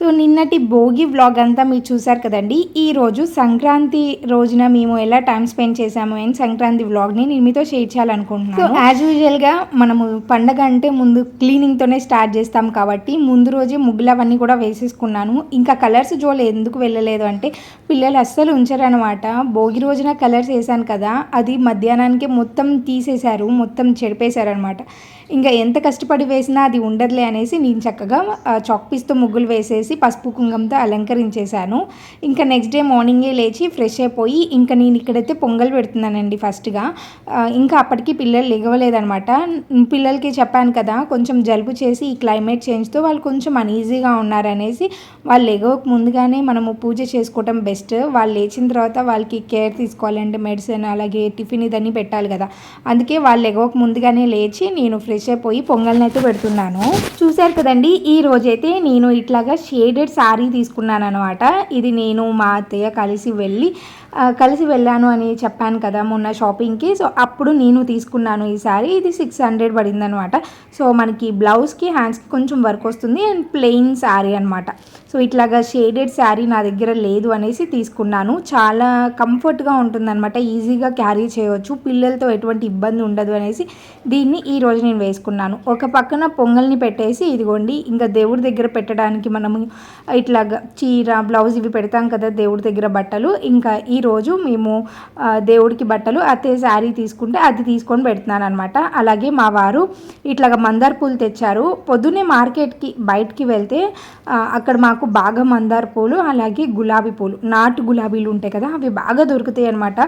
So నిన్నటి Bhogi vlog అంతా మీరు చూసారు కదండి. ఈ రోజు సంక్రాంతి రోజున మేము ఎలా టైం స్పెండ్ చేసాము అండ్ సంక్రాంతి వ్లాగ్ని నేను మీతో షేర్ చేయాలనుకుంటున్నాను. సో యాజ్ యూజువల్గా మనము పండగ అంటే ముందు క్లీనింగ్తోనే స్టార్ట్ చేస్తాం కాబట్టి ముందు రోజే ముగ్గులు అవన్నీ కూడా వేసేసుకున్నాను. ఇంకా కలర్స్ జోలు ఎందుకు వెళ్ళలేదు అంటే పిల్లలు అస్సలు ఉంచారనమాట భోగి రోజున కలర్స్ వేసాను కదా అది మధ్యాహ్నానికే మొత్తం తీసేశారు మొత్తం చెడిపేశారనమాట ఇంకా ఎంత కష్టపడి వేసినా అది ఉండదులే అనేసి నేను చక్కగా చాక్పీస్తో చాక్ పీస్తో ముగ్గులు వేసేసి పసుపు కుంగంతో అలంకరించేశాను. ఇంకా నెక్స్ట్ డే మార్నింగే లేచి ఫ్రెష్ అయిపోయి ఇంకా నేను ఇక్కడైతే పొంగల్ పెడుతున్నానండి ఫస్ట్గా ఇంకా అప్పటికి పిల్లలు లెగవలేదనమాట పిల్లలకి చెప్పాను కదా కొంచెం జలుబు చేసి ఈ క్లైమేట్ చేంజ్తో వాళ్ళు కొంచెం అనీజీగా ఉన్నారనేసి వాళ్ళు ఎగవక ముందుగానే మనము పూజ చేసుకోవటం బెస్ట్ వాళ్ళు లేచిన తర్వాత వాళ్ళకి కేర్ తీసుకోవాలంటే మెడిసిన్ అలాగే టిఫిన్ ఇదన్నీ పెట్టాలి కదా. అందుకే వాళ్ళు ఎగవక ముందుగానే లేచి నేను ఫ్రెష్ అయిపోయి పొంగల్ని అయితే పెడుతున్నాను. చూశారు కదండి ఈ రోజైతే నేను ఇట్లాగా షేడెడ్ శారీ తీసుకున్నాను అనమాట ఇది నేను మా అత్తయ్య కలిసి వెళ్ళి కలిసి వెళ్ళాను అని చెప్పాను కదా మొన్న షాపింగ్కి. సో అప్పుడు నేను తీసుకున్నాను ఈ శారీ ఇది సిక్స్ హండ్రెడ్ పడింది అనమాట సో మనకి బ్లౌజ్కి హ్యాండ్స్కి కొంచెం వర్క్ వస్తుంది అండ్ ప్లెయిన్ శారీ అనమాట సో ఇట్లాగా షేడెడ్ శారీ నా దగ్గర లేదు అనేసి తీసుకున్నాను. చాలా కంఫర్ట్గా ఉంటుందన్నమాట. ఈజీగా క్యారీ చేయవచ్చు పిల్లలతో ఎటువంటి ఇబ్బంది ఉండదు అనేసి దీన్ని ఈరోజు నేను వేసుకున్నాను. ఒక పక్కన పొంగల్ని పెట్టేసి ఇదిగోండి ఇంకా దేవుడి దగ్గర పెట్టడానికి మనము ఇట్లాగా చీర బ్లౌజ్ ఇవి పెడతాం కదా దేవుడి దగ్గర బట్టలు. ఇంకా ఈరోజు మేము దేవుడికి బట్టలు అతే శారీ తీసుకుంటే అది తీసుకొని పెడుతున్నాను అనమాట అలాగే మా వారు ఇట్లాగా మందార పూలు తెచ్చారు. పొద్దున్నే మార్కెట్కి బయటికి వెళ్తే అక్కడ మాకు బాగా మందార పూలు అలాగే గులాబీ పూలు నాటు గులాబీలు ఉంటాయి కదా అవి బాగా దొరుకుతాయి అనమాట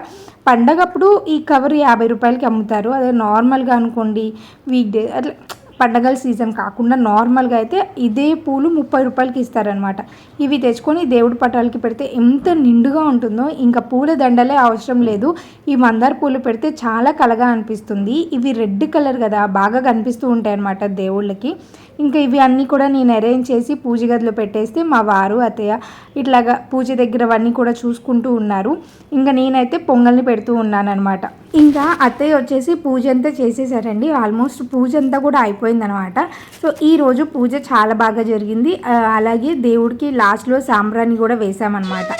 పండగప్పుడు ఈ కవర్ యాభై రూపాయలకి అమ్ముతారు. అదే నార్మల్గా అనుకోండి వీక్ డే అట్లా పండగల సీజన్ కాకుండా నార్మల్గా అయితే ఇదే పూలు ముప్పై రూపాయలకి ఇస్తారనమాట ఇవి తెచ్చుకొని దేవుడి పటాలకి పెడితే ఎంత నిండుగా ఉంటుందో ఇంకా పూల దండలే అవసరం లేదు. ఈ మందార పూలు పెడితే చాలా కలగా అనిపిస్తుంది. ఇవి రెడ్ కలర్ కదా బాగా కనిపిస్తూ ఉంటాయి అన్నమాట దేవుళ్ళకి. ఇంకా ఇవి అన్నీ కూడా నేను అరేంజ్ చేసి పూజ గదిలో పెట్టేస్తే మా వారు అత్తయ్య ఇట్లాగా పూజ దగ్గర అవన్నీ కూడా చూసుకుంటూ ఉన్నారు. ఇంకా నేనైతే పొంగల్ని పెడుతూ ఉన్నానమాట ఇంకా అత్తయ్య వచ్చేసి పూజ అంతా చేసేసారండి. ఆల్మోస్ట్ పూజ అంతా కూడా అయిపోయిందనమాట సో ఈరోజు పూజ చాలా బాగా జరిగింది. అలాగే దేవుడికి లాస్ట్లో సాంబ్రాన్ని కూడా వేసామన్నమాట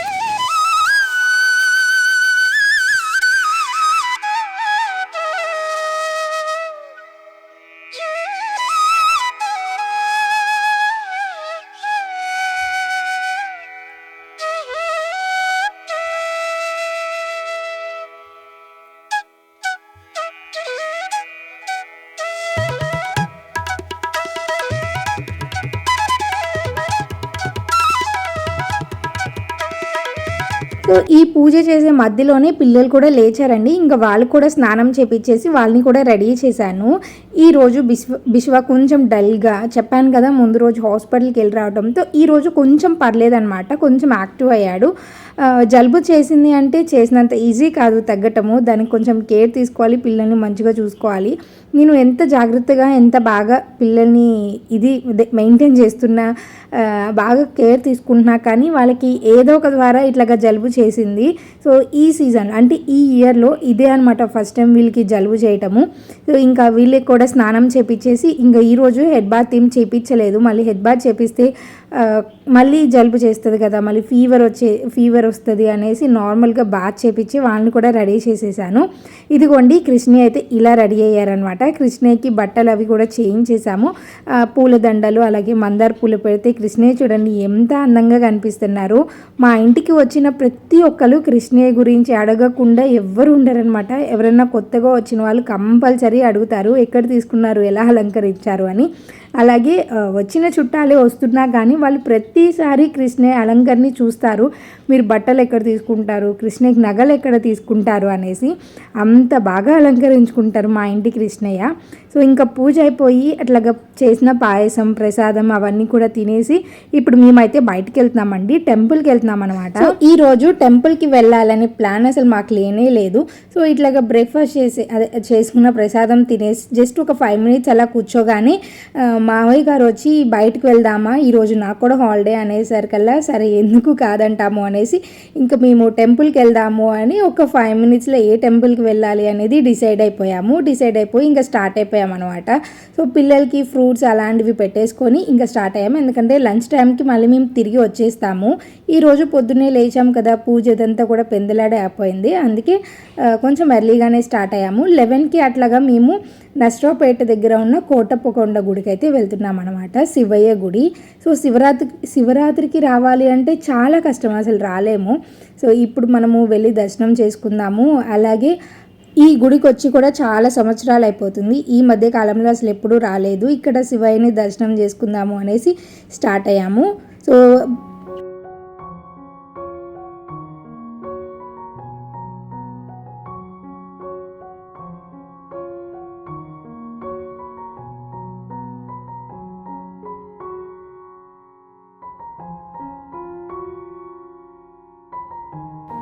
సో ఈ పూజ చేసే మధ్యలోనే పిల్లలు కూడా లేచారండి. ఇంకా వాళ్ళు కూడా స్నానం చేపించేసి వాళ్ళని కూడా రెడీ చేశాను. ఈరోజు బిశ్వ బిశ్వ కొంచెం డల్గా చెప్పాను కదా ముందు రోజు హాస్పిటల్కి వెళ్ళి రావడంతో ఈరోజు కొంచెం పర్లేదనమాట కొంచెం యాక్టివ్ అయ్యాడు. జలుబు చేసింది అంటే చేసినంత ఈజీ కాదు తగ్గటము. దానికి కొంచెం కేర్ తీసుకోవాలి పిల్లల్ని మంచిగా చూసుకోవాలి. నేను ఎంత జాగ్రత్తగా ఎంత బాగా పిల్లల్ని ఇది మెయింటైన్ చేస్తున్నా బాగా కేర్ తీసుకుంటున్నా కానీ వాళ్ళకి ఏదో ఒక ద్వారా ఇట్లాగా జలుబు చేసింది. సో ఈ సీజన్ అంటే ఈ ఇయర్లో ఇదే అనమాట ఫస్ట్ టైం వీళ్ళకి జలుబు చేయటము. సో ఇంకా వీళ్ళకి కూడా స్నానం చేపించేసి ఇంకా ఈరోజు హెడ్ బాత్ ఏం చేపించలేదు మళ్ళీ హెడ్ బాత్ చేపిస్తే మళ్ళీ జలుబు చేస్తుంది కదా మళ్ళీ ఫీవర్ వచ్చే ఫీవర్ వస్తుంది అనేసి నార్మల్గా బాత్ చేపించి వాళ్ళని కూడా రెడీ చేసేసాను. ఇదిగోండి కృష్ణ అయితే ఇలా రెడీ అయ్యారనమాట కృష్ణయ్యకి బట్టలు అవి కూడా చేంజ్ చేసాము పూల దండలు అలాగే మందార పూలు పెడితే కృష్ణయ్య చూడండి ఎంత అందంగా కనిపిస్తున్నారు. మా ఇంటికి వచ్చిన ప్రతి ఒక్కరు కృష్ణయ్య గురించి అడగకుండా ఎవ్వరు ఉండరనమాట ఎవరైనా కొత్తగా వచ్చిన వాళ్ళు కంపల్సరీ అడుగుతారు ఎక్కడ తీసుకున్నారు ఎలా అలంకరించారు అని. అలాగే వచ్చిన చుట్టాలే వస్తున్నా కానీ వాళ్ళు ప్రతిసారి కృష్ణే అలంకరణని చూస్తారు. మీరు బట్టలు ఎక్కడ తీసుకుంటారు? కృష్ణకి నగలు ఎక్కడ తీసుకుంటారు? అనేసి అంత బాగా అలంకరించుకుంటారు మా ఇంటి కృష్ణయ్య. సో ఇంకా పూజ అయిపోయి అట్లాగా చేసిన పాయసం ప్రసాదం అవన్నీ కూడా తినేసి ఇప్పుడు మేమైతే బయటికి వెళ్తున్నామండి టెంపుల్కి వెళ్తున్నాం అనమాట సో ఈ రోజు టెంపుల్కి వెళ్ళాలనే ప్లాన్ అసలు మాకు లేనే లేదు. సో ఇట్లాగా బ్రేక్ఫాస్ట్ చేసి అదే చేసుకున్న ప్రసాదం తినేసి జస్ట్ ఒక ఫైవ్ మినిట్స్ అలా కూర్చోగానే మావయ్య గారు వచ్చి బయటకు వెళ్దామా ఈరోజు నాకు కూడా హాలిడే అనేసరికల్లా సరే ఎందుకు కాదంటాము అనేసి ఇంకా మేము టెంపుల్కి వెళ్దాము అని ఒక ఫైవ్ మినిట్స్లో ఏ టెంపుల్కి వెళ్ళాలి అనేది డిసైడ్ అయిపోయాము. డిసైడ్ అయిపోయి ఇంకా స్టార్ట్ అయిపోయాము అనమాట సో పిల్లలకి ఫ్రూట్స్ అలాంటివి పెట్టేసుకొని ఇంకా స్టార్ట్ అయ్యాము. ఎందుకంటే లంచ్ టైంకి మళ్ళీ మేము తిరిగి వచ్చేస్తాము. ఈరోజు పొద్దున్నే లేచాం కదా పూజ ఇదంతా కూడా పెందలాడే అయిపోయింది అందుకే కొంచెం ఎర్లీగానే స్టార్ట్ అయ్యాము. లెవెన్కి అట్లాగా మేము నష్టపేట దగ్గర ఉన్న కోటప్పకొండ గుడికి అయితే వెళ్తున్నాం అనమాట శివయ్య గుడి. సో శివరాత్రి శివరాత్రికి రావాలి అంటే చాలా కష్టం అసలు రాలేము. సో ఇప్పుడు మనము వెళ్ళి దర్శనం చేసుకుందాము. అలాగే ఈ గుడికి వచ్చి కూడా చాలా సంవత్సరాలు అయిపోతుంది. ఈ మధ్య కాలంలో అసలు ఎప్పుడూ రాలేదు. ఇక్కడ శివయ్యని దర్శనం చేసుకుందాము అనేసి స్టార్ట్ అయ్యాము. సో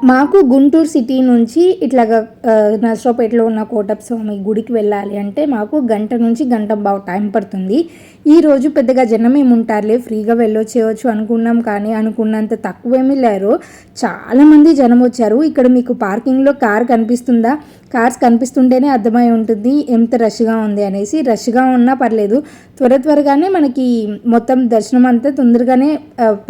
మాకు గుంటూరు సిటీ నుంచి ఇట్లాగా నర్సరావుపేటలో ఉన్న కోటప్ప స్వామి గుడికి వెళ్ళాలి అంటే మాకు గంట నుంచి గంట బాగా టైం పడుతుంది. ఈ రోజు పెద్దగా జనం ఏముంటారులే ఫ్రీగా వెళ్ళొచ్చేయచ్చు అనుకున్నాం కానీ అనుకున్నంత తక్కువేమీ లేరు. చాలామంది జనం వచ్చారు. ఇక్కడ మీకు పార్కింగ్లో కార్ కనిపిస్తుందా? కార్స్ కనిపిస్తుంటేనే అర్థమై ఉంటుంది ఎంత రష్గా ఉంది అనేసి. రష్గా ఉన్నా పర్లేదు. త్వర త్వరగానే మనకి మొత్తం దర్శనం అంతా తొందరగానే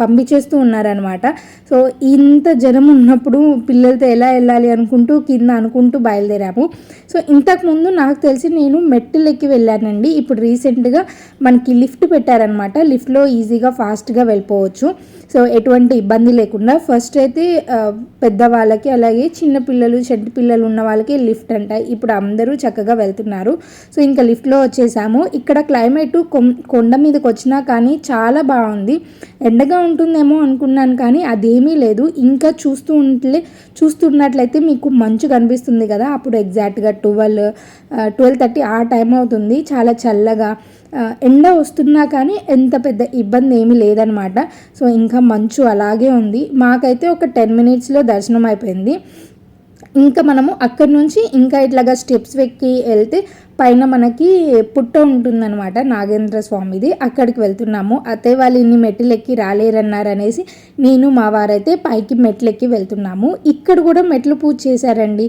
పంపించేస్తూ ఉన్నారనమాట సో ఇంత జనం ఉన్నప్పుడు పిల్లలతో ఎలా వెళ్ళాలి అనుకుంటూ కింద అనుకుంటూ బయలుదేరాము. సో ఇంతకుముందు నాకు తెలిసి నేను మెట్టులెక్కి వెళ్ళానండి. ఇప్పుడు రీసెంట్గా మనకి లిఫ్ట్ పెట్టారనమాట లిఫ్ట్లో ఈజీగా ఫాస్ట్గా వెళ్ళిపోవచ్చు. సో ఎటువంటి ఇబ్బంది లేకుండా ఫస్ట్ అయితే పెద్దవాళ్ళకి అలాగే చిన్న పిల్లలు చెడ్డ పిల్లలు ఉన్న వాళ్ళకి లిఫ్ట్ అంట. ఇప్పుడు అందరూ చక్కగా వెళ్తున్నారు. సో ఇంకా లిఫ్ట్లో వచ్చేసాము. ఇక్కడ క్లైమేట్ కొండ మీదకి వచ్చినా కానీ చాలా బాగుంది. ఎండగా ఉంటుందేమో అనుకున్నాను కానీ అదేమీ లేదు. ఇంకా చూస్తూ ఉంటే చూస్తున్నట్లయితే మీకు మంచు కనిపిస్తుంది కదా. అప్పుడు ఎగ్జాక్ట్గా ట్వెల్వ్ ట్వెల్వ్ థర్టీ ఆ టైం అవుతుంది. చాలా చల్లగా ఎండ వస్తున్నా కానీ ఎంత పెద్ద ఇబ్బంది ఏమీ లేదనమాట సో ఇంకా మంచు అలాగే ఉంది. మాకైతే ఒక టెన్ మినిట్స్లో దర్శనం అయిపోయింది ఇంకా మనము అక్కడి నుంచి ఇంకా ఇట్లాగా స్టెప్స్ ఎక్కి వెళ్తే పైన మనకి పుట్ట ఉంటుందన్నమాట నాగేంద్ర స్వామిది. అక్కడికి వెళ్తున్నాము. అతే వాళ్ళు ఇన్ని మెట్లు ఎక్కి రాలేరన్నారనేసి నేను మా వారైతే పైకి మెట్లు ఎక్కి వెళ్తున్నాము. ఇక్కడ కూడా మెట్లు పూజ చేశారండి.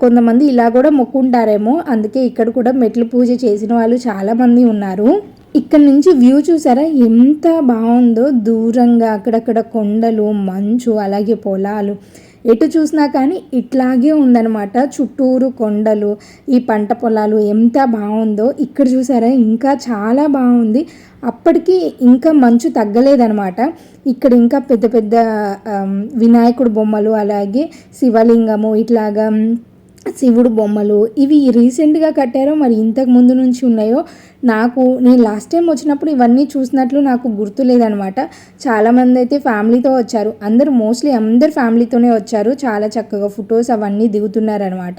కొంతమంది ఇలా కూడా మొక్కుంటారేమో. అందుకే ఇక్కడ కూడా మెట్లు పూజ చేసిన వాళ్ళు చాలామంది ఉన్నారు. ఇక్కడ నుంచి వ్యూ చూసారా? ఎంత బాగుందో. దూరంగా అక్కడక్కడ కొండలు మంచు అలాగే పొలాలు. ఎటు చూసినా కానీ ఇట్లాగే ఉందన్నమాట. చుట్టూరు కొండలు ఈ పంట పొలాలు ఎంత బాగుందో ఇక్కడ చూసారా? ఇంకా చాలా బాగుంది. అప్పటికి ఇంకా మంచు తగ్గలేదనమాట ఇక్కడ ఇంకా పెద్ద పెద్ద వినాయకుడు బొమ్మలు అలాగే శివలింగము ఇట్లాగా శివుడు బొమ్మలు ఇవి రీసెంట్గా కట్టారో మరి ఇంతకు ముందు నుంచి ఉన్నాయో నాకు నేను లాస్ట్ టైం వచ్చినప్పుడు ఇవన్నీ చూసినట్లు నాకు గుర్తు లేదనమాట. చాలామంది అయితే ఫ్యామిలీతో వచ్చారు. అందరూ మోస్ట్లీ అందరు ఫ్యామిలీతోనే వచ్చారు. చాలా చక్కగా ఫొటోస్ అవన్నీ దిగుతున్నారనమాట.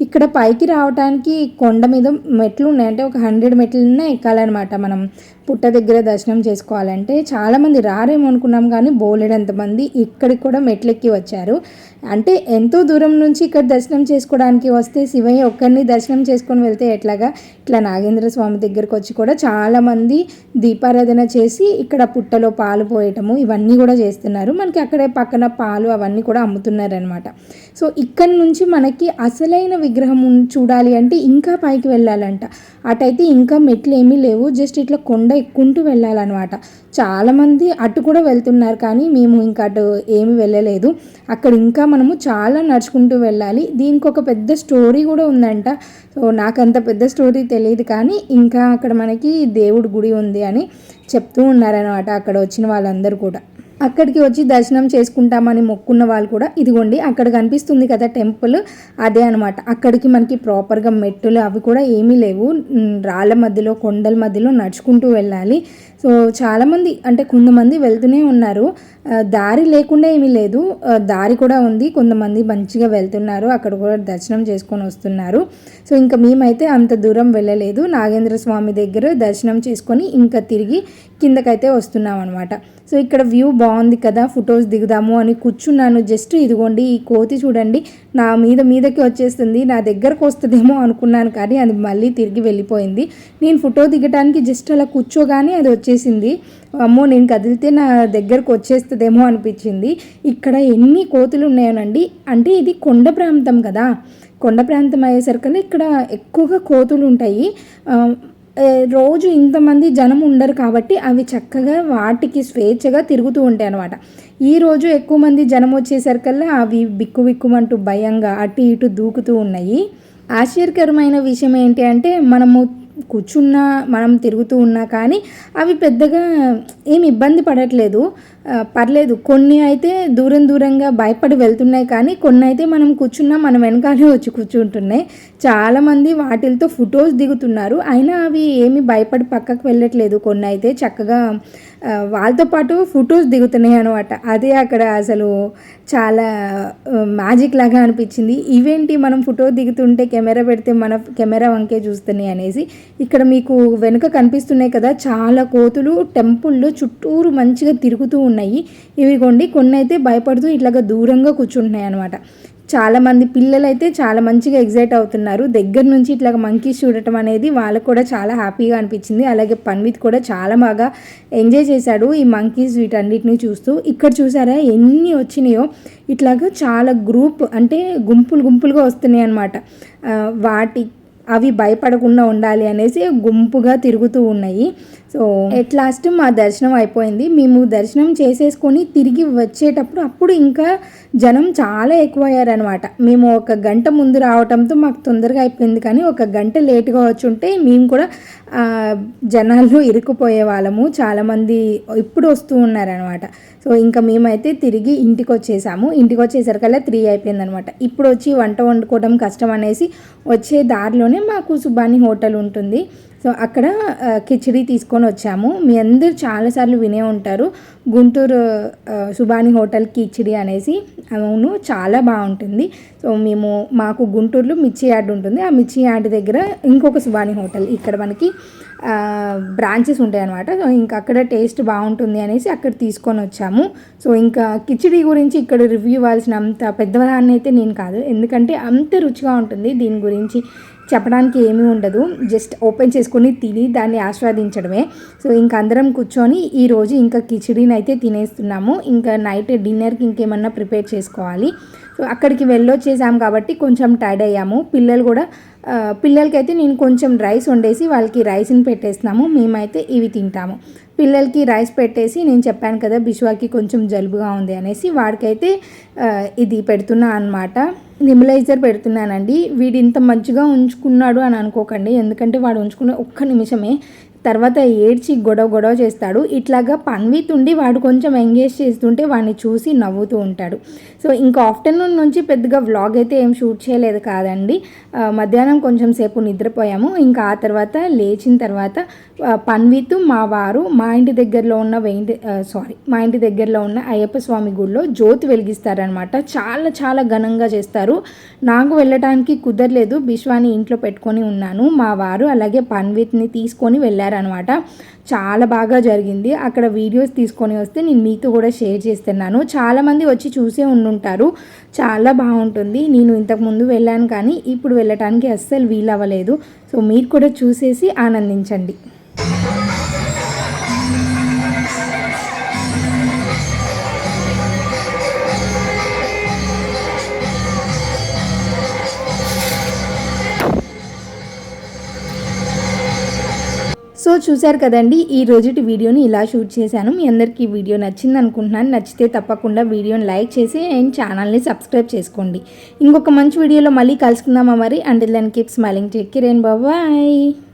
ఇక్కడ పైకి రావడానికి కొండ మీద మెట్లు ఉన్నాయి. అంటే ఒక హండ్రెడ్ మెట్లున్నా ఎక్కాలన్నమాట మనం. పుట్ట దగ్గర దర్శనం చేసుకోవాలంటే చాలామంది రారేమో అనుకున్నాం కానీ బోలెడంతమంది ఇక్కడికి కూడా మెట్లెక్కి వచ్చారు. అంటే ఎంతో దూరం నుంచి ఇక్కడ దర్శనం చేసుకోవడానికి వస్తే శివయ్య ఒక్కరిని దర్శనం చేసుకొని వెళ్తే ఎట్లాగా? ఇట్లా నాగేంద్ర స్వామి దగ్గర దగ్గరకు వచ్చి కూడా చాలామంది దీపారాధన చేసి ఇక్కడ పుట్టలో పాలు పోయటము ఇవన్నీ కూడా చేస్తున్నారు. మనకి అక్కడే పక్కన పాలు అవన్నీ కూడా అమ్ముతున్నారనమాట సో ఇక్కడ నుంచి మనకి అసలైన విగ్రహం చూడాలి అంటే ఇంకా పైకి వెళ్ళాలంట. అటైతే ఇంకా మెట్లు ఏమీ లేవు. జస్ట్ ఇట్లా కొండ ఎక్కుంటూ వెళ్ళాలన్నమాట. చాలామంది అటు కూడా వెళ్తున్నారు కానీ మేము ఇంకా అటు ఏమి వెళ్ళలేదు. అక్కడ ఇంకా మనము చాలా నడుచుకుంటూ వెళ్ళాలి. దీనికి ఒక పెద్ద స్టోరీ కూడా ఉందంట. సో నాకు అంత పెద్ద స్టోరీ తెలియదు కానీ ఇంకా అక్కడ మనకి దేవుడి గుడి ఉంది అని చెప్తూ ఉన్నారనమాట అక్కడ వచ్చిన వాళ్ళందరూ కూడా. అక్కడికి వచ్చి దర్శనం చేసుకుంటామని మొక్కున్న వాళ్ళు కూడా ఇదిగోండి అక్కడ కనిపిస్తుంది కదా టెంపుల్ అదే అనమాట అక్కడికి మనకి ప్రాపర్గా మెట్టులు అవి కూడా ఏమీ లేవు. రాళ్ళ మధ్యలో కొండల మధ్యలో నడుచుకుంటూ వెళ్ళాలి. సో చాలామంది అంటే కొంతమంది వెళ్తూనే ఉన్నారు. దారి లేకుండా ఏమీ లేదు. దారి కూడా ఉంది. కొంతమంది మంచిగా వెళ్తున్నారు. అక్కడ కూడా దర్శనం చేసుకొని వస్తున్నారు. సో ఇంకా మేమైతే అంత దూరం వెళ్ళలేదు. నాగేంద్ర స్వామి దగ్గర దర్శనం చేసుకొని ఇంకా తిరిగి కిందకైతే వస్తున్నాం అనమాట సో ఇక్కడ వ్యూ బాగుంది కదా ఫొటోస్ దిగుదాము అని కూర్చున్నాను. జస్ట్ ఇదిగోండి ఈ కోతి చూడండి. నా మీద మీదకి వచ్చేస్తుంది. నా దగ్గరకు వస్తుందేమో అనుకున్నాను కానీ అది మళ్ళీ తిరిగి వెళ్ళిపోయింది. నేను ఫోటో దిగడానికి జస్ట్ అలా కూర్చోగానే అది వచ్చేసింది. అమ్మో నేను కదిలితే నా దగ్గరకు వచ్చేస్తుందేమో అనిపించింది. ఇక్కడ ఎన్ని కోతులు ఉన్నాయోనండి అంటే ఇది కొండ ప్రాంతం కదా. కొండ ప్రాంతం అయ్యేసరికి ఇక్కడ ఎక్కువగా కోతులు ఉంటాయి రోజు ఇంతమంది జనం ఉండరు కాబట్టి అవి చక్కగా వాటికి స్వేచ్ఛగా తిరుగుతూ ఉంటాయి అనమాట ఈ రోజు ఎక్కువ మంది జనం వచ్చేసరికల్లా అవి బిక్కు బిక్కుమంటూ భయంగా అటు ఇటు దూకుతూ ఉన్నాయి. ఆశ్చర్యకరమైన విషయం ఏంటి అంటే మనము కూర్చున్నా మనం తిరుగుతూ ఉన్నా కానీ అవి పెద్దగా ఏమి ఇబ్బంది పడట్లేదు. పర్లేదు. కొన్ని అయితే దూరం దూరంగా భయపడి వెళ్తున్నాయి కానీ కొన్ని అయితే మనం కూర్చున్నా మనం వెనకాలే వచ్చి కూర్చుంటున్నాయి. చాలామంది వాటిలతో ఫొటోస్ దిగుతున్నారు. అయినా అవి ఏమి భయపడి పక్కకు వెళ్ళట్లేదు. కొన్ని అయితే చక్కగా వాళ్ళతో పాటు ఫొటోస్ దిగుతున్నాయి అనమాట అదే అక్కడ అసలు చాలా మ్యాజిక్ లాగా అనిపించింది. ఇవేంటి మనం ఫోటో దిగుతుంటే కెమెరా పెడితే మన కెమెరా వంకే చూస్తున్నాయి అనేసి ఇక్కడ మీకు వెనుక కనిపిస్తున్నాయి కదా. చాలా కోతులు టెంపుల్లో చుట్టూరు మంచిగా తిరుగుతూ ఉన్నాయి ఉన్నాయి. ఇవిగోండి కొన్ని అయితే భయపడుతూ ఇట్లాగా దూరంగా కూర్చుంటున్నాయి అనమాట చాలామంది పిల్లలు అయితే చాలా మంచిగా ఎగ్జైట్ అవుతున్నారు. దగ్గర నుంచి ఇట్లా మంకీస్ చూడటం అనేది వాళ్ళకు కూడా చాలా హ్యాపీగా అనిపించింది. అలాగే పన్విత్ కూడా చాలా బాగా ఎంజాయ్ చేశాడు ఈ మంకీస్ వీటన్నిటిని చూస్తూ. ఇక్కడ చూసారా ఎన్ని వచ్చినాయో? ఇట్లాగా చాలా గ్రూప్ అంటే గుంపులు గుంపులుగా వస్తున్నాయి అనమాట వాటి అవి భయపడకుండా ఉండాలి అనేసి గుంపుగా తిరుగుతూ ఉన్నాయి. సో ఎట్ లాస్ట్ మా దర్శనం అయిపోయింది. మేము దర్శనం చేసేసుకొని తిరిగి వచ్చేటప్పుడు అప్పుడు ఇంకా జనం చాలా ఎక్కువయ్యారనమాట మేము ఒక గంట ముందు రావటంతో మాకు తొందరగా అయిపోయింది. కానీ ఒక గంట లేట్గా వచ్చి ఉంటే మేము కూడా జనాలు జనాల్లో ఇరుక్కుపోయే వాళ్ళము. చాలామంది ఇప్పుడు వస్తూ ఉన్నారనమాట సో ఇంకా మేమైతే తిరిగి ఇంటికి వచ్చేసాము. ఇంటికి వచ్చేసరికల్లా త్రీ అయిపోయిందనమాట ఇప్పుడు వచ్చి వంట వండుకోవడం కష్టం అనేసి వచ్చే దారిలోనే మాకు సుబాని హోటల్ ఉంటుంది. సో అక్కడ కిచిడి తీసుకొని వచ్చాము. మీ అందరు చాలాసార్లు వినే ఉంటారు గుంటూరు సుబాని హోటల్ కిచిడి అనేసి. అవును చాలా బాగుంటుంది. సో మేము మాకు గుంటూరులో మిర్చి యార్డ్ ఉంటుంది. ఆ మిర్చి యార్డ్ దగ్గర ఇంకొక సుబాని హోటల్ ఇక్కడ మనకి బ్రాంచెస్ ఉంటాయి అనమాట సో ఇంకా అక్కడ టేస్ట్ బాగుంటుంది అనేసి అక్కడ తీసుకొని వచ్చాము. సో ఇంకా కిచిడి గురించి ఇక్కడ రివ్యూ ఇవ్వాల్సిన అంత పెద్దదాన్ని అయితే నేను కాదు. ఎందుకంటే అంత రుచిగా ఉంటుంది దీని గురించి. చెప్పడానికి ఏమీ ఉండదు. జస్ట్ ఓపెన్ చేసుకొని తిని దాన్ని ఆస్వాదించడమే. సో ఇంకా అందరం కూర్చొని ఈరోజు ఇంకా కిచిడీని అయితే తినేస్తున్నాము. ఇంకా నైట్ డిన్నర్కి ఇంకేమన్నా ప్రిపేర్ చేసుకోవాలి. సో అక్కడికి వెళ్ళొచ్చేసాం కాబట్టి కొంచెం టైర్డ్ అయ్యాము. పిల్లలు కూడా పిల్లలకైతే నేను కొంచెం రైస్ వండేసి వాళ్ళకి రైస్ని పెట్టేస్తున్నాము. మేమైతే ఇవి తింటాము. పిల్లలకి రైస్ పెట్టేసి నేను చెప్పాను కదా బిశ్వాకి కొంచెం జలుబుగా ఉంది అనేసి వాడికైతే ఇది పెడుతున్నా అనమాట నిమిలైజర్ పెడుతున్నానండి. వీడు ఇంత మంచిగా ఉంచుకున్నాడు అని అనుకోకండి. ఎందుకంటే వాడు ఉంచుకున్న ఒక్క నిమిషమే తర్వాత ఏడ్చి గొడవ గొడవ చేస్తాడు. ఇట్లాగా పన్విత్ ఉండి వాడు కొంచెం ఎంగేజ్ చేస్తుంటే వాడిని చూసి నవ్వుతూ ఉంటాడు. సో ఇంకా ఆఫ్టర్నూన్ నుంచి పెద్దగా వ్లాగ్ అయితే ఏం షూట్ చేయలేదు కాదండి. మధ్యాహ్నం కొంచెం సేపు నిద్రపోయాము. ఇంకా ఆ తర్వాత లేచిన తర్వాత పన్విత్ మా వారు మా ఇంటి దగ్గరలో ఉన్న వెంటి సారీ మా ఇంటి దగ్గరలో ఉన్న అయ్యప్ప స్వామి గుడిలో జ్యోతి వెలిగిస్తారనమాట చాలా చాలా ఘనంగా చేస్తారు. నాకు వెళ్ళటానికి కుదరలేదు. బిశ్వాని ఇంట్లో పెట్టుకొని ఉన్నాను. మా వారు అలాగే పన్విత్ని తీసుకొని వెళ్ళారు అనమాట చాలా బాగా జరిగింది. అక్కడ వీడియోస్ తీసుకొని వస్తే నేను మీతో కూడా షేర్ చేస్తున్నాను. చాలామంది వచ్చి చూసే ఉండుంటారు. చాలా బాగుంటుంది. నేను ఇంతకుముందు వెళ్ళాను కానీ ఇప్పుడు వెళ్ళటానికి అస్సలు వీలవ్వలేదు. సో మీరు కూడా చూసేసి ఆనందించండి. చూశారు కదండి ఈ రోజుటి వీడియోని ఇలా షూట్ చేశాను. మీ అందరికీ ఈ వీడియో నచ్చింది అనుకుంటున్నాను. నచ్చితే తప్పకుండా వీడియోని లైక్ చేసి అండ్ ఛానల్ని సబ్స్క్రైబ్ చేసుకోండి. ఇంకొక మంచి వీడియోలో మళ్ళీ కలుసుకుందామా మరి? అండ్ దాన్ని కీప్ స్మైలింగ్ టేక్ కేర్